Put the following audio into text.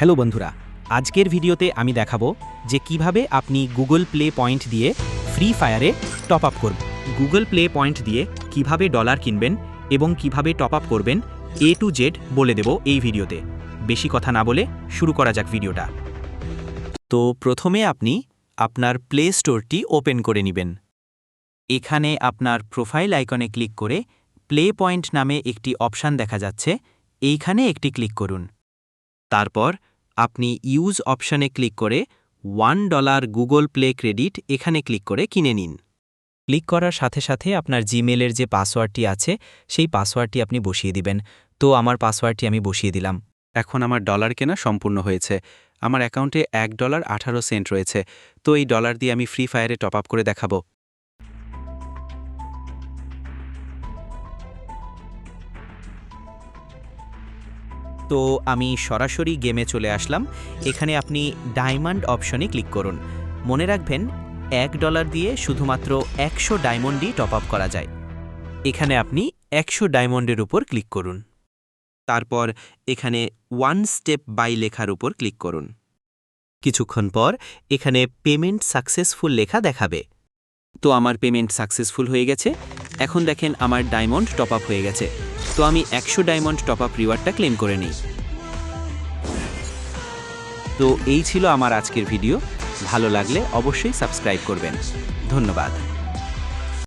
Hello বন্ধুরা, আজকের ভিডিওতে আমি দেখাবো যে কীভাবে আপনি গুগল প্লে পয়েন্ট দিয়ে ফ্রি ফায়ারে টপ আপ করবেন। গুগল প্লে পয়েন্ট দিয়ে কীভাবে ডলার কিনবেন এবং কীভাবে টপ আপ করবেন এ টু জেড বলে দেব এই ভিডিওতে। বেশি কথা না বলে শুরু করা যাক ভিডিওটা। তো প্রথমে আপনি আপনার প্লে স্টোরটি ওপেন করে নেবেন। এখানে আপনার প্রোফাইল আইকনে ক্লিক করে প্লে পয়েন্ট নামে একটি অপশান দেখা যাচ্ছে, এইখানে একটি ক্লিক করুন। তারপর আপনি ইউজ অপশানে ক্লিক করে one dollar Google play credit এখানে ক্লিক করে কিনে নিন। ক্লিক করার সাথে সাথে আপনার জিমেলের যে পাসওয়ার্ডটি আছে, সেই পাসওয়ার্ডটি আপনি বসিয়ে দিবেন। তো আমার পাসওয়ার্ডটি আমি বসিয়ে দিলাম। এখন আমার ডলার কেনা সম্পূর্ণ হয়েছে। আমার অ্যাকাউন্টে এক ডলার আঠারো সেন্ট রয়েছে। তো এই ডলার দিয়ে আমি ফ্রি ফায়ারে টপ আপ করে দেখাবো। তো আমি সরাসরি গেমে চলে আসলাম। এখানে আপনি ডায়মন্ড অপশনে ক্লিক করুন। মনে রাখবেন, এক ডলার দিয়ে শুধুমাত্র একশো ডায়মন্ডই টপ আপ করা যায়। এখানে আপনি একশো ডায়মন্ডের উপর ক্লিক করুন। তারপর এখানে ওয়ান স্টেপ বাই লেখার উপর ক্লিক করুন। কিছুক্ষণ পর এখানে পেমেন্ট সাকসেসফুল লেখা দেখাবে। তো আমার পেমেন্ট সাকসেসফুল হয়ে গেছে। এখন দেখেন আমার ডায়মন্ড টপ আপ হয়ে গেছে। তো আমি একশো ডায়মন্ড টপ আপ রিওয়ার্ডটা ক্লেম করে নিই। তো এই ছিল আমার আজকের ভিডিও ভালো লাগলে অবশ্যই সাবস্ক্রাইব করবেন। ধন্যবাদ।